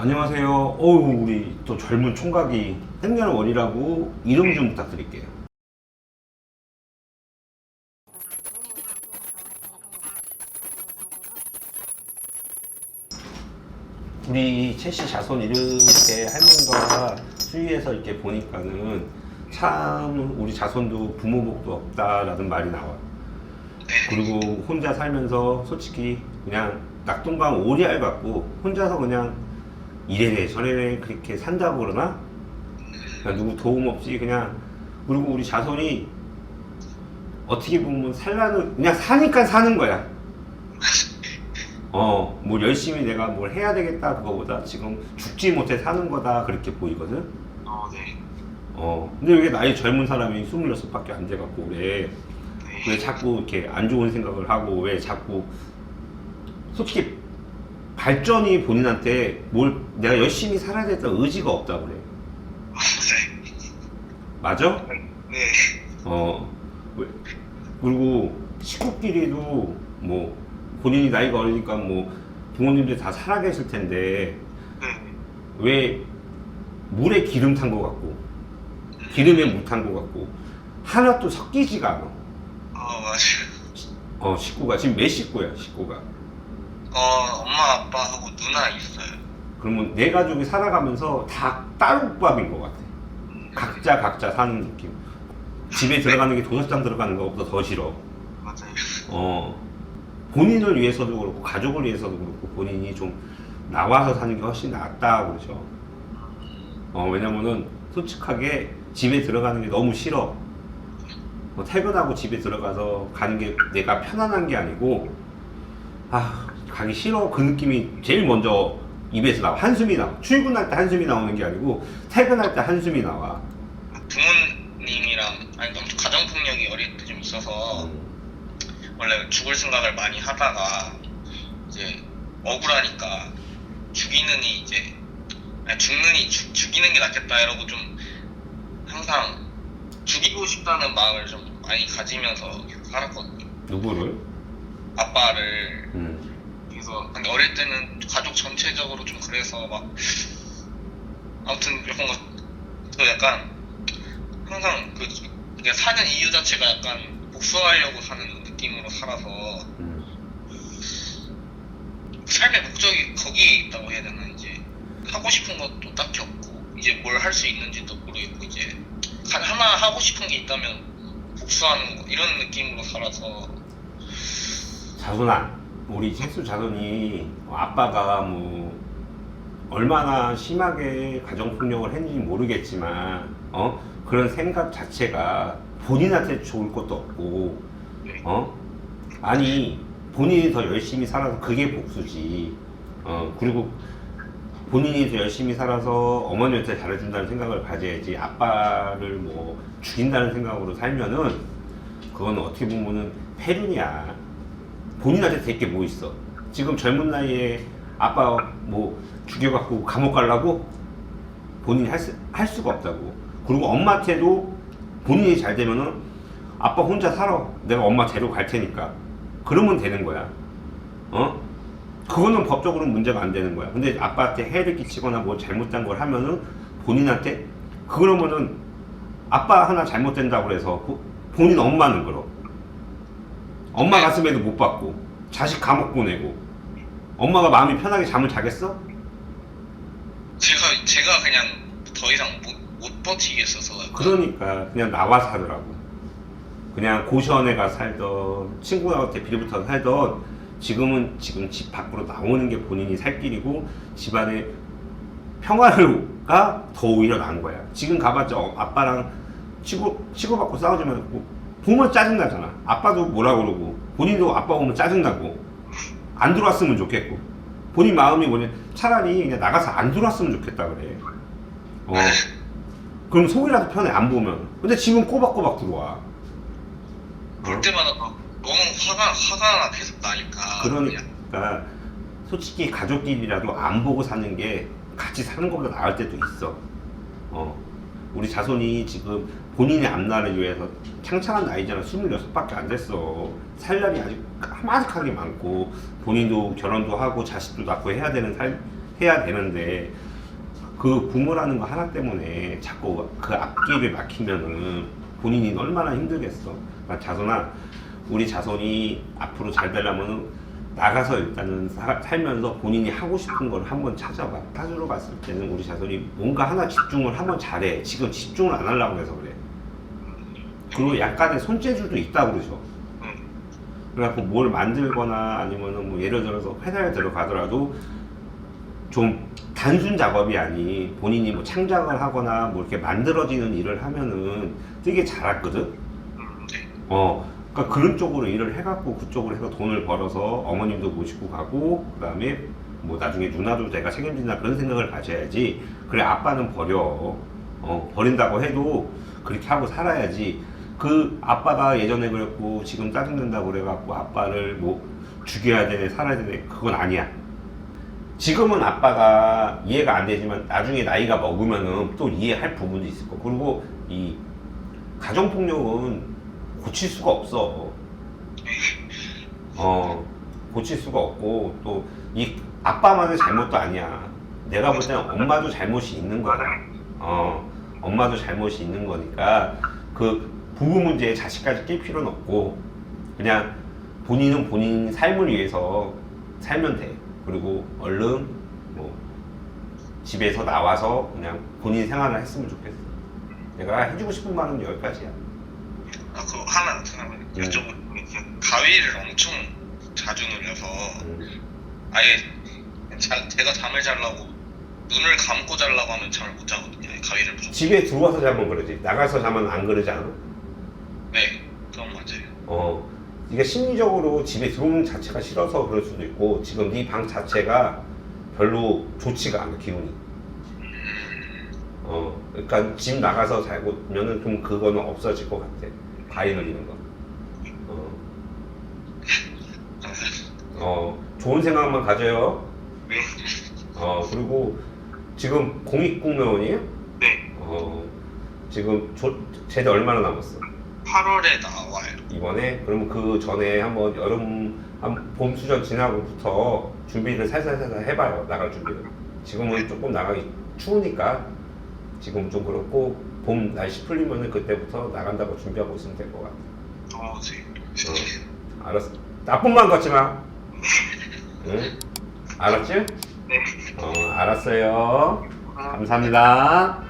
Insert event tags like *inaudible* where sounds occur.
안녕하세요. 어우, 우리 또 젊은 총각이 생년월일하고 이름 좀 부탁드릴게요. 우리 채씨 자손 이렇게 할머니가 주위에서 이렇게 보니까는 참 우리 자손도 부모복도 없다라는 말이 나와. 그리고 혼자 살면서 솔직히 그냥 낙동강 오리알 같고 혼자서 그냥 이래래 저래래 그렇게 산다고 그러나 그냥 누구 도움 없이 그냥 그리고 우리 자손이 어떻게 보면 살라는 그냥 사니까 사는 거야. 어, 뭐 열심히 내가 뭘 해야 되겠다 그거보다 지금 죽지 못해 사는 거다 그렇게 보이거든. 어, 네. 어, 근데 왜 나이 젊은 사람이 26밖에 안 돼갖고 그래. 왜 자꾸 이렇게 안 좋은 생각을 하고 왜 자꾸 솔직히 발전이 본인한테 뭘 내가 열심히 살아야 된다 의지가 없다 그래. 아, 네. 맞아? 네. 어. 왜- 그리고 식구끼리도 뭐 본인이 나이가 어리니까 뭐 부모님들 다 살아계실 텐데 네. 왜 물에 기름 탄 것 같고 기름에 물 탄 것 같고 하나도 섞이지가 않아. 어, 맞아요. 어 식구가 지금 몇 식구야 식구가. 어, 엄마, 아빠하고 누나 있어요. 그러면 내 가족이 살아가면서 다 따로밥인 것 같아. 각자 각자 사는 느낌. 집에 들어가는 게 도서장 들어가는 것보다 더 싫어. 맞아요. 어, 본인을 위해서도 그렇고 가족을 위해서도 그렇고 본인이 좀 나와서 사는 게 훨씬 낫다 그러죠. 어, 왜냐면은 솔직하게 집에 들어가는 게 너무 싫어. 뭐 퇴근하고 집에 들어가서 가는 게 내가 편안한 게 아니고 아 가기 싫어. 그 느낌이 제일 먼저 입에서 나와. 한숨이 나와. 출근할 때 한숨이 나오는 게 아니고 퇴근할 때 한숨이 나와. 부모님이랑, 아니, 너무 가정 폭력이 어릴 때 좀 있어서, 음, 원래 죽을 생각을 많이 하다가, 이제, 억울하니까, 죽이느니 이제, 아니, 죽느니 죽, 죽이는 게 낫겠다, 이러고 좀, 항상, 죽이고 싶다는 마음을 좀 많이 가지면서 계속 살았거든요. 누구를? 아빠를. 음, 그래서 근데 어릴 때는 가족 전체적으로 좀 그래서 막 아무튼 그런 거저 약간 항상 그 그냥 사는 이유 자체가 약간 복수하려고 사는 느낌으로 살아서 음. 삶의 목적이 거기에 있다고 해야 되나 이제. 하고 싶은 것도 딱히 없고 이제 뭘 할 수 있는지도 모르겠고 이제 가- 하나 하고 싶은 게 있다면 복수하는 거 이런 느낌으로 살아서. 자손아, 우리 채수 자손이 아빠가 뭐 얼마나 심하게 가정폭력을 했는지 모르겠지만 어? 그런 생각 자체가 본인한테 좋을 것도 없고 네. 어? 아니 본인이 더 열심히 살아서 그게 복수지. 어 그리고 본인이 더 열심히 살아서 어머니한테 잘해준다는 생각을 가져야지 아빠를 뭐 죽인다는 생각으로 살면은 그건 어떻게 보면은 폐륜이야 본인한테 될 게 뭐 있어? 지금 젊은 나이에 아빠 뭐 죽여갖고 감옥 가려고 본인이 할, 수, 할 수가 없다고. 그리고 엄마한테도 본인이 잘 되면은 아빠 혼자 살아. 내가 엄마 데려갈 테니까. 그러면 되는 거야. 어? 그거는 법적으로는 문제가 안 되는 거야. 근데 아빠한테 해를 끼치거나 뭐 잘못된 걸 하면은 본인한테 그러면은 아빠 하나 잘못된다고 해서 보- 본인 엄마는 그럼. 엄마 가슴에도 못 받고 자식 감옥 보내고 엄마가 마음이 편하게 잠을 자겠어? 제가 제가 그냥 더 이상 못, 못 버티겠어서. 그러니까 그냥 나와 살으라고. 그냥 고시원에 가 살던 친구한테 비례부터 살던 지금은 지금 집 밖으로 나오는 게 본인이 살 길이고 집안의 평화가 더 오히려 나은 거야. 지금 가봤자 어, 아빠랑 치고 치고받고 싸우지만 뭐 보면 짜증나잖아. 아빠도 뭐라 그러고 본인도 아빠 보면 짜증나고 안 들어왔으면 좋겠고. 본인 마음이 뭐냐 차라리 그냥 나가서 안 들어왔으면 좋겠다 그래. 어. 그럼 속이라도 편해 안 보면. 근데 지금 꼬박꼬박 들어와. 볼 때마다 막 너무 화가 화가 계속 나니까 그러니까 솔직히 가족끼리라도 안 보고 사는 게 같이 사는 것보다 나을 때도 있어. 어. 우리 자손이 지금 본인의 앞날을 위해서 창창한 나이잖아 26밖에 안 됐어 살 날이 아직 까마득하게 많고 본인도 결혼도 하고 자식도 낳고 해야 되는 살 해야 되는데 그 부모라는 거 하나 때문에 자꾸 그 앞길을 막히면은 본인이 얼마나 힘들겠어. 그러니까 자손아, 우리 자손이 앞으로 잘 되려면은 나가서 일단은 사- 살면서 본인이 하고 싶은 걸 한번 찾아봐. 사주로 봤을 때는 우리 자손이 뭔가 하나 집중을 한번 잘해. 지금 집중을 안 하려고 해서 그래. 그리고 약간의 손재주도 있다고 그러죠. 응. 그래갖고 뭘 만들거나 아니면은 뭐 예를 들어서 회사에 들어가더라도 좀 단순 작업이 아닌 본인이 뭐 창작을 하거나 뭐 이렇게 만들어지는 일을 하면은 되게 잘했거든. 음, 네. 어, 그러니까 그런 쪽으로 일을 해갖고 그쪽으로 해서 돈을 벌어서 어머님도 모시고 가고 그다음에 뭐 나중에 누나도 내가 책임진다 그런 생각을 가져야지. 그래 아빠는 버려. 어, 버린다고 해도 그렇게 하고 살아야지. 그 아빠가 예전에 그랬고 지금 짜증낸다고 그래갖고 아빠를 뭐 죽여야 되네 살아야 되네 그건 아니야. 지금은 아빠가 이해가 안 되지만 나중에 나이가 먹으면은 또 이해할 부분도 있을 거. 그리고 이 가정폭력은 고칠 수가 없어. 어, 고칠 수가 없고 또 이 아빠만의 잘못도 아니야. 내가 볼 때는 엄마도 잘못이 있는 거야. 어, 엄마도 잘못이 있는 거니까 그 부부 문제에 자식까지 낄 필요는 없고 그냥 본인은 본인 삶을 위해서 살면 돼. 그리고 얼른 뭐 집에서 나와서 그냥 본인 생활을 했으면 좋겠어. 내가 해주고 싶은 말은 여기까지야. 아, 그거 하나 잠깐만 여쭤보는 게 가위를 엄청 자주 눌려서 음. 아예 자, 제가 잠을 자려고 눈을 감고 자려고 하면 잠을 못 자거든요. 가위를 무조건. 집에 들어와서 자면 그러지. 나가서 자면 안 그러지 않아? 네, 그건 맞아요. 어, 이게 심리적으로 집에 들어오는 자체가 싫어서 그럴 수도 있고 지금 네 방 자체가 별로 좋지가 않아 기분이. 어, 그러니까 집 나가서 자고면은 좀 그거는 없어질 것 같아. 가위 눌리는 거. 어, 감사합니다. 어, 좋은 생각만 가져요. 네, 어, 그리고 지금 공익공무원이에요? 네, 어, 지금 조, 제대 얼마나 남았어? 8월에 나와요. 이번에 그러면 그 전에 한번 여름 한 봄 수전 지나고부터 준비를 살살살살 해봐요 나갈 준비를 지금은 조금 나가기 추우니까 지금 좀 그렇고 봄 날씨 풀리면은 그때부터 나간다고 준비하고 있으면 될 것 같아 어, 네. 어. *laughs* 알았어 나쁜 마음 갖지 마 *laughs* 응? 알았지? 네. 어 알았어요 감사합니다